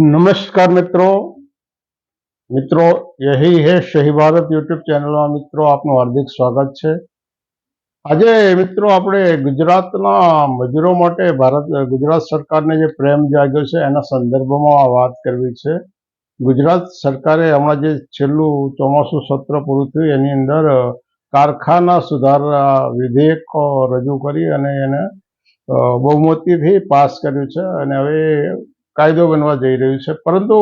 નમસ્કાર મિત્રો. મિત્રો, યહી હે શહી ભારત યુટ્યુબ ચેનલમાં મિત્રો આપનું હાર્દિક સ્વાગત છે. આજે મિત્રો આપણે ગુજરાતના મજૂરો માટે ભારત, ગુજરાત સરકારને જે પ્રેમ જાગ્યો છે એના સંદર્ભમાં આ વાત કરવી છે. ગુજરાત સરકારે હમણાં જે છેલ્લું ચોમાસું સત્ર પૂરું થયું એની અંદર કારખાના સુધારા વિધેયક રજૂ કરી અને એને બહુમતીથી પાસ કર્યું છે. અને હવે કાયદો બનવા જઈ રહ્યું છે. પરંતુ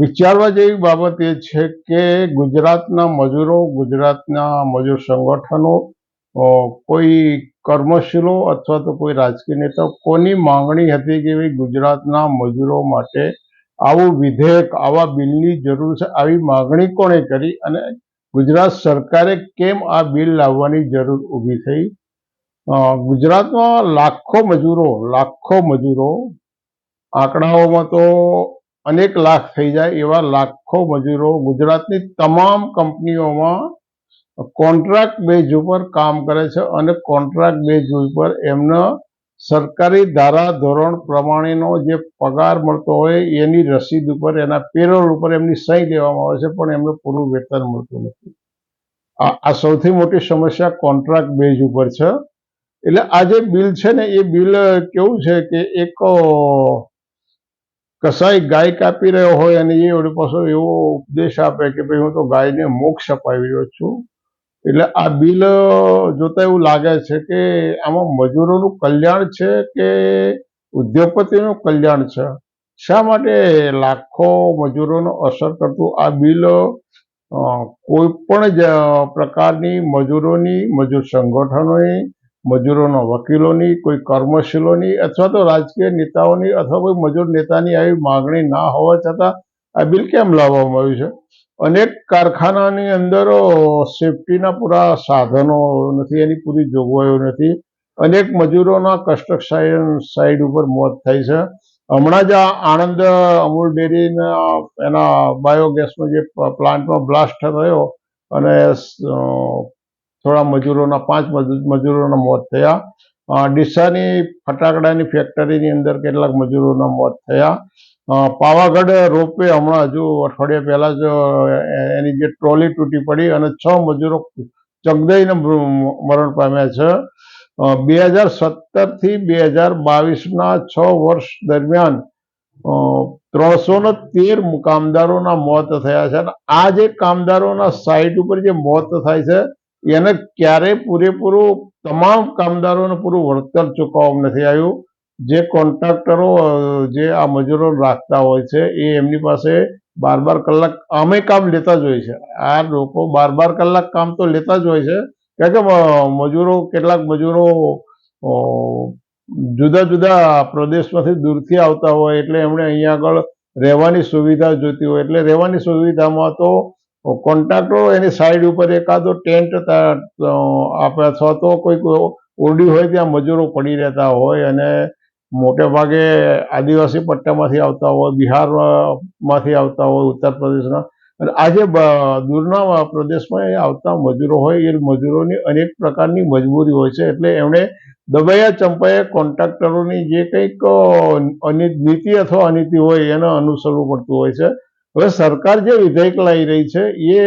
વિચારવા જેવી બાબત એ છે કે ગુજરાતના મજૂરો, ગુજરાતના મજૂર સંગઠનો કોઈ કર્મશીલો અથવા તો કોઈ રાજકીય નેતા કોની માંગણી હતી કે ભાઈ ગુજરાતના મજૂરો માટે આવું વિધેયક, આવા બિલની જરૂર છે? આવી માંગણી કોણે કરી? અને ગુજરાત સરકારે કેમ આ બિલ લાવવાની જરૂર ઊભી થઈ? ગુજરાતમાં લાખો મજૂરો લાખો મજૂરો આંકડાઓમાં તો અનેક લાખ થઈ જાય એવા લાખો મજૂરો ગુજરાતની તમામ કંપનીઓમાં કોન્ટ્રાક્ટ બેઝ ઉપર કામ કરે છે અને કોન્ટ્રાક્ટ બેઝ ઉપર એમનો સરકારી ધારા ધોરણ પ્રમાણેનો જે પગાર મળતો હોય એની રસીદ ઉપર, એના પેરોલ ઉપર એમની સહી લેવામાં આવે છે, પણ એમને પૂરું વેતન મળતું નથી. આ આ સૌથી મોટી સમસ્યા કોન્ટ્રાક્ટ બેઝ ઉપર છે. એટલે આ જે બિલ છે ને એ બિલ કેવું છે કે એક અ, કસાઈ ગાય કાપી રહ્યો હોય અને એ પાછો એવો ઉપદેશ આપે કે ભાઈ હું તો ગાયને મોક્ષ અપાવી રહ્યો છું. એટલે આ બિલ જોતા એવું લાગે છે કે આમાં મજૂરોનું કલ્યાણ છે કે ઉદ્યોગપતિનું કલ્યાણ છે? શા માટે લાખો મજૂરોનો અસર કરતું આ બિલ કોઈ પણ પ્રકારની મજૂરોની મજૂર સંગઠનોની મજૂરોના વકીલોની, કોઈ કર્મશીલોની અથવા તો રાજકીય નેતાઓની અથવા કોઈ મજૂર નેતાની આવી માગણી ના હોવા છતાં આ બિલ કેમ લાવવામાં આવ્યું છે? અનેક કારખાનાની અંદર સેફટીના પૂરા સાધનો નથી, એની પૂરી જોગવાઈઓ નથી. અનેક મજૂરોના કન્સ્ટ્રક્શન સાઇડ ઉપર મોત થાય છે. હમણાં જ આણંદ અમૂલ ડેરીના એના બાયોગેસનો જે પ્લાન્ટમાં બ્લાસ્ટ થયો અને થોડા મજૂરોના, પાંચ મજૂરોના મોત થયા. ડીસાની ફટાકડાની ફેક્ટરીની અંદર કેટલાક મજૂરોના મોત થયા. પાવાગઢ રોપવે હમણાં હજુ અઠવાડિયા પહેલા જ એની જે ટ્રોલી તૂટી પડી અને છ મજૂરો ચગદઈને મરણ પામ્યા છે. બે હજાર સત્તરથી બે હજાર બાવીસના છ વર્ષ દરમિયાન ત્રણસો ને તેર કામદારોના મોત થયા છે. અને આ જે કામદારોના સાઇટ ઉપર જે મોત થાય છે એને ક્યારેય પૂરેપૂરું તમામ કામદારોને પૂરું વળતર ચૂકવવામાં નથી આવ્યું. જે કોન્ટ્રાક્ટરો જે આ મજૂરો રાખતા હોય છે, એ એમની પાસે બાર બાર કલાક અમે કામ લેતા જ હોય છે. આ લોકો બાર બાર કલાક કામ તો લેતા જ હોય છે. કારણ કે મજૂરો, કેટલાક મજૂરો જુદા જુદા પ્રદેશમાંથી દૂરથી આવતા હોય, એટલે એમણે અહીંયા આગળ રહેવાની સુવિધા જોઈતી હોય. એટલે રહેવાની સુવિધામાં તો કોન્ટ્રાક્ટરો એની સાઈડ ઉપર એકાદો ટેન્ટ આપે અથવા તો કોઈક ઓરડી હોય ત્યાં મજૂરો પડી રહેતા હોય અને મોટે ભાગે આદિવાસી પટ્ટામાંથી આવતા હોય બિહારમાંથી આવતા હોય ઉત્તર પ્રદેશના. અને આજે દૂરના પ્રદેશમાં આવતા મજૂરો હોય એ મજૂરોની અનેક પ્રકારની મજબૂરી હોય છે. એટલે એમણે દબાયા ચંપાએ કોન્ટ્રાક્ટરોની જે કંઈક અ, નીતિ અથવા અનીતિ હોય એને અનુસરવું પડતું હોય છે. હવે સરકાર જે વિધેયક લાવી રહી છે, એ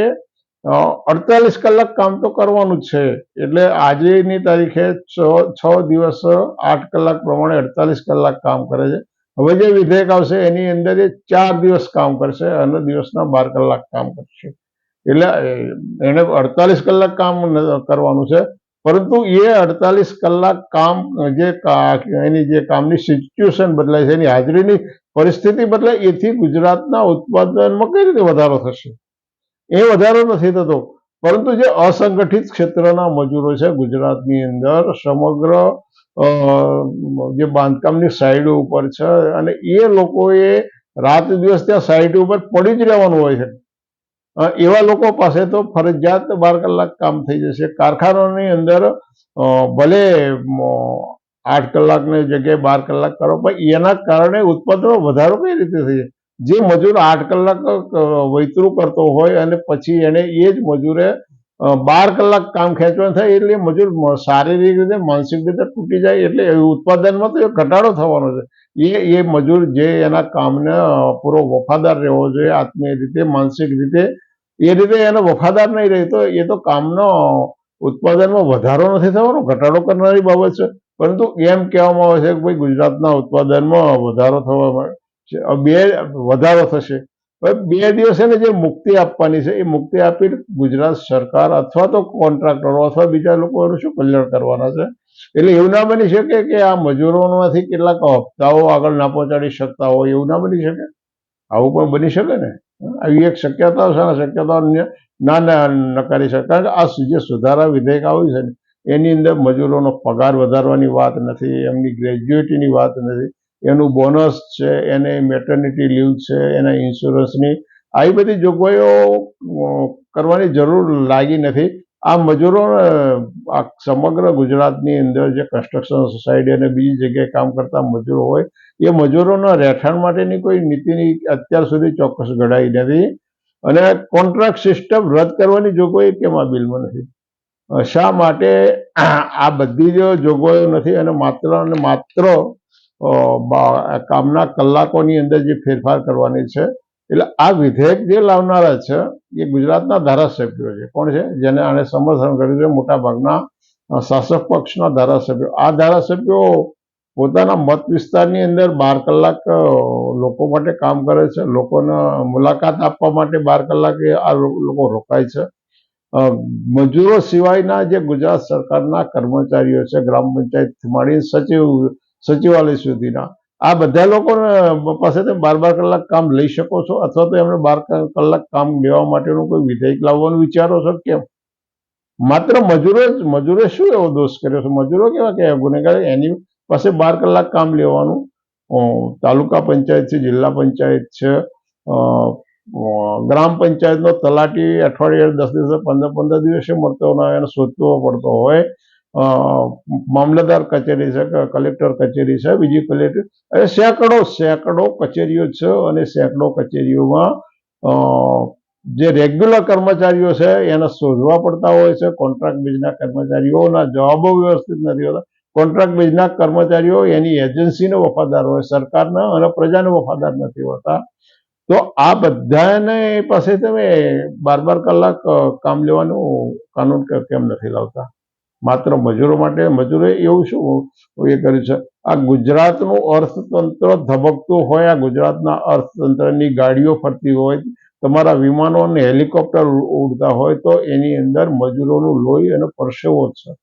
અડતાલીસ કલાક કામ તો કરવાનું છે. એટલે આજેની તારીખે છ દિવસ આઠ કલાક પ્રમાણે અડતાલીસ કલાક કામ કરે છે. હવે જે વિધેયક આવશે, એની અંદર એ ચાર દિવસ કામ કરશે અને દિવસના બાર કલાક કામ કરશે. એટલે એને અડતાલીસ કલાક કામ કરવાનું છે. પરંતુ એ અડતાલીસ કલાક કામ જે એની જે કામની સિચ્યુએશન બદલાય છે, એની હાજરીની પરિસ્થિતિ બદલાય એથી ગુજરાતના ઉત્પાદનમાં કઈ રીતે વધારો થશે? એ વધારો નથી થતો. પરંતુ જે અસંગઠિત ક્ષેત્રના મજૂરો છે ગુજરાતની અંદર સમગ્ર જે બાંધકામની સાઈડો ઉપર છે અને એ લોકોએ રાત દિવસ ત્યાં સાઈડ ઉપર પડી જ રહેવાનું હોય છે. એવા લોકો પાસે તો ફરજિયાત બાર કલાક કામ થઈ જશે. કારખાનાની અંદર ભલે આઠ કલાકની જગ્યાએ બાર કલાક કરો. પણ એના કારણે ઉત્પાદનમાં વધારો કઈ રીતે થઈ જે મજૂર આઠ કલાક વૈતરું કરતો હોય અને પછી એને એ જ મજૂરે બાર કલાક કામ ખેંચવાનું થાય એટલે મજૂર શારીરિક રીતે, માનસિક રીતે તૂટી જાય એટલે ઉત્પાદનમાં તો એ ઘટાડો થવાનો છે. એ એ મજૂર જે એના કામને પૂરો વફાદાર રહેવો જોઈએ, આત્મીય રીતે, માનસિક રીતે, એ રીતે એને વફાદાર નહીં રહે તો એ તો કામનો ઉત્પાદનમાં વધારો નથી થવાનો. ઘટાડો કરનારી બાબત છે. પરંતુ એમ કહેવામાં આવે છે કે ભાઈ ગુજરાતના ઉત્પાદનમાં વધારો થવા છે. બે વધારો થશે. બે દિવસ એને જે મુક્તિ આપવાની છે, એ મુક્તિ આપી ગુજરાત સરકાર અથવા તો કોન્ટ્રાક્ટરો અથવા બીજા લોકો એનું શું કલ્યાણ કરવાના છે? એટલે એવું ના બની શકે કે આ મજૂરોમાંથી કેટલાક હપ્તાઓ આગળ ના પહોંચાડી શકતા હોય, એવું ના બની શકે? આવું પણ બની શકે ને? આવી એક શક્યતાઓ છે અને શક્યતાઓ ન- નકારી શકે કારણ કે આ જે સુધારા વિધેયક આવ્યું છે ને એની અંદર મજૂરોનો પગાર વધારવાની વાત નથી, એમની ગ્રેજ્યુએટીની વાત નથી, એનું બોનસ છે, એને મેટર્નિટી લીવ છે, એના ઇન્સ્યોરન્સની આવી બધી જોગવાઈઓ કરવાની જરૂર લાગી નથી. આ મજૂરો આ સમગ્ર ગુજરાતની અંદર જે કન્સ્ટ્રક્શન સોસાયટી અને બીજી જગ્યાએ કામ કરતા મજૂરો હોય, એ મજૂરોના રહેઠાણ માટેની કોઈ નીતિની અત્યાર સુધી ચોક્કસ ઘડાઈ નથી. અને કોન્ટ્રાક્ટ સિસ્ટમ રદ કરવાની જોગવાઈ કેમ આ બિલમાં નથી? શા માટે આ બધી જ જોગવાઈઓ નથી અને માત્ર અને માત્ર કામના કલાકોની અંદર જે ફેરફાર કરવાની છે, એટલે આ વિધેયક જે લાવનારા છે, એ ગુજરાતના ધારાસભ્યો છે. કોણ છે? જેને આને સમર્થન કર્યું છે મોટાભાગના શાસક પક્ષના ધારાસભ્યો. આ ધારાસભ્યો પોતાના મત વિસ્તારની અંદર બાર કલાક લોકો માટે કામ કરે છે. લોકોને મુલાકાત આપવા માટે બાર કલાકે આ લોકો રોકાય છે. મજૂરો સિવાયના જે ગુજરાત સરકારના કર્મચારીઓ છે, ગ્રામ પંચાયતથી માંડી સચિવ, સચિવાલય સુધીના, આ બધા લોકોને પાસે તમે બાર બાર કલાક કામ લઈ શકો છો અથવા તો એમને બાર કલાક કામ લેવા માટેનું કોઈ વિધેયક લાવવાનું વિચારો છો કેમ? માત્ર મજૂરો મજૂરે શું એવો દોષ કર્યો છે? મજૂરો કેવા કે ગુનેગાર એની પાસે બાર કલાક કામ લેવાનું? તાલુકા પંચાયત છે જિલ્લા પંચાયત છે ગ્રામ પંચાયતનો તલાટી અઠવાડિયે દસ દિવસે પંદર પંદર દિવસે મળતો હોય એને શોધવો પડતો હોય. મામલતદાર કચેરી છે કલેક્ટર કચેરી છે, બીજી કલેક્ટર એ સેંકડો સેંકડો કચેરીઓ છે અને સેંકડો કચેરીઓમાં જે રેગ્યુલર કર્મચારીઓ છે એને શોધવા પડતા હોય છે. કોન્ટ્રાક્ટ બેઝના કર્મચારીઓના જવાબો વ્યવસ્થિત નથી હોતા. કોન્ટ્રાક્ટ બેઝના કર્મચારીઓ એની એજન્સીને વફાદાર હોય, સરકારના અને પ્રજાને વફાદાર નથી હોતા. તો આ બધાને પાસે તમે બાર બાર કલાક કામ લેવાનું કાનૂન કેમ નથી લાવતા? માત્ર મજૂરો માટે? મજૂરે એવું શું એ કર્યું છે? આ ગુજરાતનું અર્થતંત્ર ધબકતું હોય, આ ગુજરાતના અર્થતંત્રની ગાડીઓ ફરતી હોય, તમારા વિમાનો અને હેલિકોપ્ટર ઉડતા હોય, તો એની અંદર મજૂરોનું લોહી અને પરસેવો છે.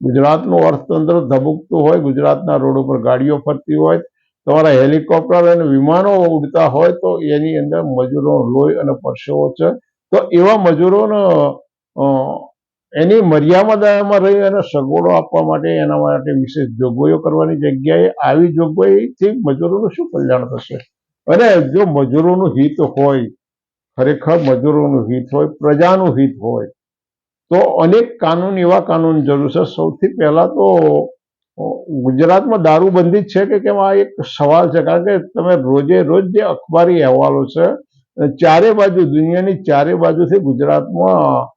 ગુજરાતનું અર્થતંત્ર ધબકતું હોય, ગુજરાતના રોડ ઉપર ગાડીઓ ફરતી હોય તમારા હેલિકોપ્ટર અને વિમાનો ઉડતા હોય તો એની અંદર મજૂરો, લોહી અને પરસેવો છે. તો એવા મજૂરોને એની મર્યાદામાં રહી અને સગવડો આપવા માટે એના માટે વિશેષ જોગવાઈઓ કરવાની જગ્યાએ આવી જોગવાઈથી મજૂરોનું શું કલ્યાણ થશે? અને જો મજૂરોનું હિત હોય, ખરેખર મજૂરોનું હિત હોય, પ્રજાનું હિત હોય, તો અનેક કાનૂન એવા કાનૂન જરૂર છે. સૌથી પહેલા તો ગુજરાતમાં દારૂબંધી છે કે કેમ? આ એક સવાલ છે. કારણ કે તમે રોજે રોજ જે અખબારી અહેવાલો છે ચારે બાજુ, દુનિયાની ચારે બાજુથી ગુજરાતમાં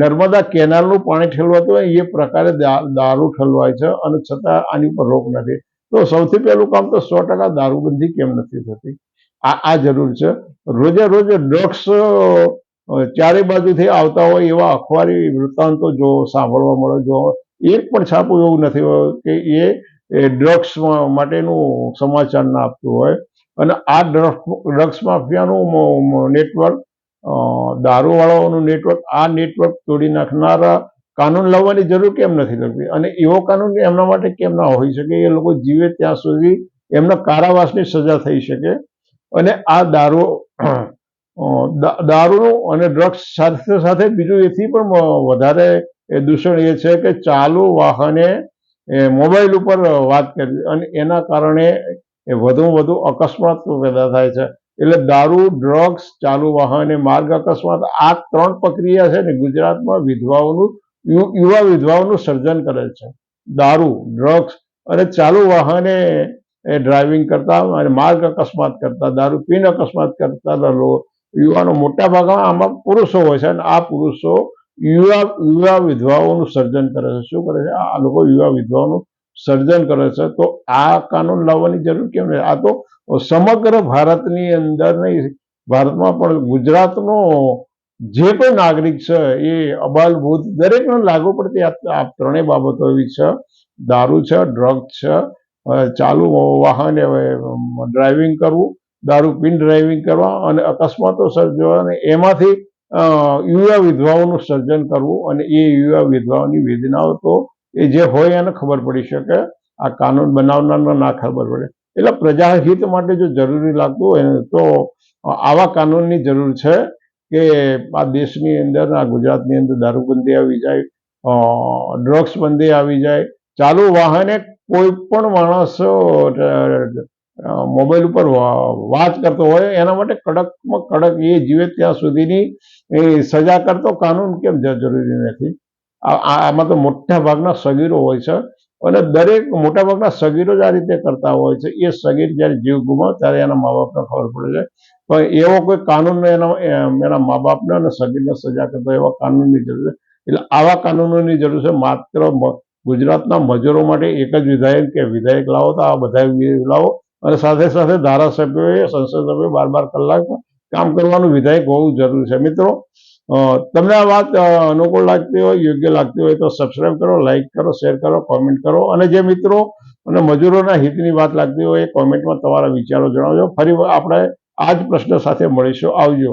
નર્મદા કેનાલનું પાણી ઠેલવાતું હોય, એ પ્રકારે દારૂ ઠલવાય છે અને છતાં આની પર રોક નથી. તો સૌથી પહેલું કામ તો સો ટકા દારૂબંધી કેમ નથી થતી? આ આ જરૂર છે. રોજે રોજ ડ્રગ્સ ચારે બાજુથી આવતા હોય એવા અખબારી વૃત્તાંતો જો સાંભળવા મળે, જો એક પણ છાપું એવું નથી હોતું કે એ ડ્રગ્સ માટેનું સમાચાર ના આપતું હોય. અને આ ડ્રગ્સ માફિયાનું નેટવર્ક દારૂવાળાઓનું નેટવર્ક આ નેટવર્ક તોડી નાખનારા કાનૂન લાવવાની જરૂર કેમ નથી લાગતી? અને એવો કાનૂન એમના માટે કેમ ના હોઈ શકે? એ લોકો જીવે ત્યાં સુધી એમના કારાવાસની સજા થઈ શકે. અને આ દારૂ દારૂનું અને ડ્રગ્સ સાથે સાથે બીજું એથી પણ વધારે એ દૂષણ એ છે કે ચાલુ વાહને મોબાઈલ ઉપર વાત કરવી અને એના કારણે એ વધુ વધુ અકસ્માત પેદા થાય છે. એટલે દારૂ ડ્રગ્સ ચાલુ વાહને માર્ગ અકસ્માત, આ ત્રણ પ્રક્રિયા છે ને ગુજરાતમાં વિધવાઓનું યુવા વિધવાઓનું સર્જન કરે છે. દારૂ ડ્રગ્સ અને ચાલુ વાહને એ ડ્રાઇવિંગ કરતા અને માર્ગ અકસ્માત કરતા, દારૂ પીને અકસ્માત કરતા યુવાનો મોટા ભાગમાં આમાં પુરુષો હોય છે અને આ પુરુષો યુવા યુવા વિધવાઓનું સર્જન કરે છે. શું કરે છે? આ લોકો યુવા વિધવાઓનું સર્જન કરે છે. તો આ કાનૂન લાવવાની જરૂર કેમ નહીં આ તો સમગ્ર ભારતની અંદર નહીં, ભારતમાં પણ ગુજરાતનો જે કોઈ નાગરિક છે, એ અબાલભૂત દરેકને લાગુ પડતી આ ત્રણેય બાબતો એવી છે. દારૂ છે ડ્રગ છે ચાલુ વાહન ડ્રાઇવિંગ કરવું, દારૂ પિન ડ્રાઇવિંગ કરવા અને અકસ્માતો સર્જવા અને એમાંથી યુવા વિધવાઓનું સર્જન કરવું અને એ યુવા વિધવાઓની વેદનાઓ તો એ જે હોય એને ખબર પડી શકે. આ કાનૂન બનાવનારને ના ખબર પડે. એટલે પ્રજાહિત માટે જો જરૂરી લાગતું હોય તો આવા કાનૂનની જરૂર છે કે આ દેશની અંદર, આ ગુજરાતની અંદર દારૂબંધી આવી જાય ડ્રગ્સ બંધી આવી જાય. ચાલુ વાહને કોઈ પણ માણસ મોબાઈલ ઉપર વાત કરતો હોય, એના માટે કડકમાં કડક એ જીવે ત્યાં સુધીની એ સજા કરતો કાનૂન કેમ જરૂરી નથી. આમાં તો મોટા ભાગના સગીરો હોય છે અને દરેક મોટા ભાગના સગીરો જ આ રીતે કરતા હોય છે. એ સગીર જ્યારે જીવ ગુમાવે ત્યારે એના મા બાપને ખબર પડે છે. પણ એવો કોઈ કાનૂન એના એના મા બાપને અને સગીરને સજા કરતો એવા કાનૂનની જરૂર છે. એટલે આવા કાનૂનોની જરૂર છે. માત્ર ગુજરાતના મજૂરો માટે એક જ વિધાયક કે વિધાયક લાવો તો આ બધા લાવો. અને સાથે સાથે ધારાસભ્યોએ સંસદ સભ્યોએ બાર બાર કલાક કામ કરવાનું વિધાયક હોવું જરૂરી છે. મિત્રો તમને આ વાત અનુકૂળ લાગતી હોય, યોગ્ય લાગતી હોય તો સબસ્ક્રાઈબ કરો લાઇક કરો શેર કરો કોમેન્ટ કરો. અને જે મિત્રો અને મજૂરોના હિતની વાત લાગતી હોય એ કોમેન્ટમાં તમારા વિચારો જણાવજો. ફરી આપણે આ જ પ્રશ્ન સાથે મળીશું. આવજો.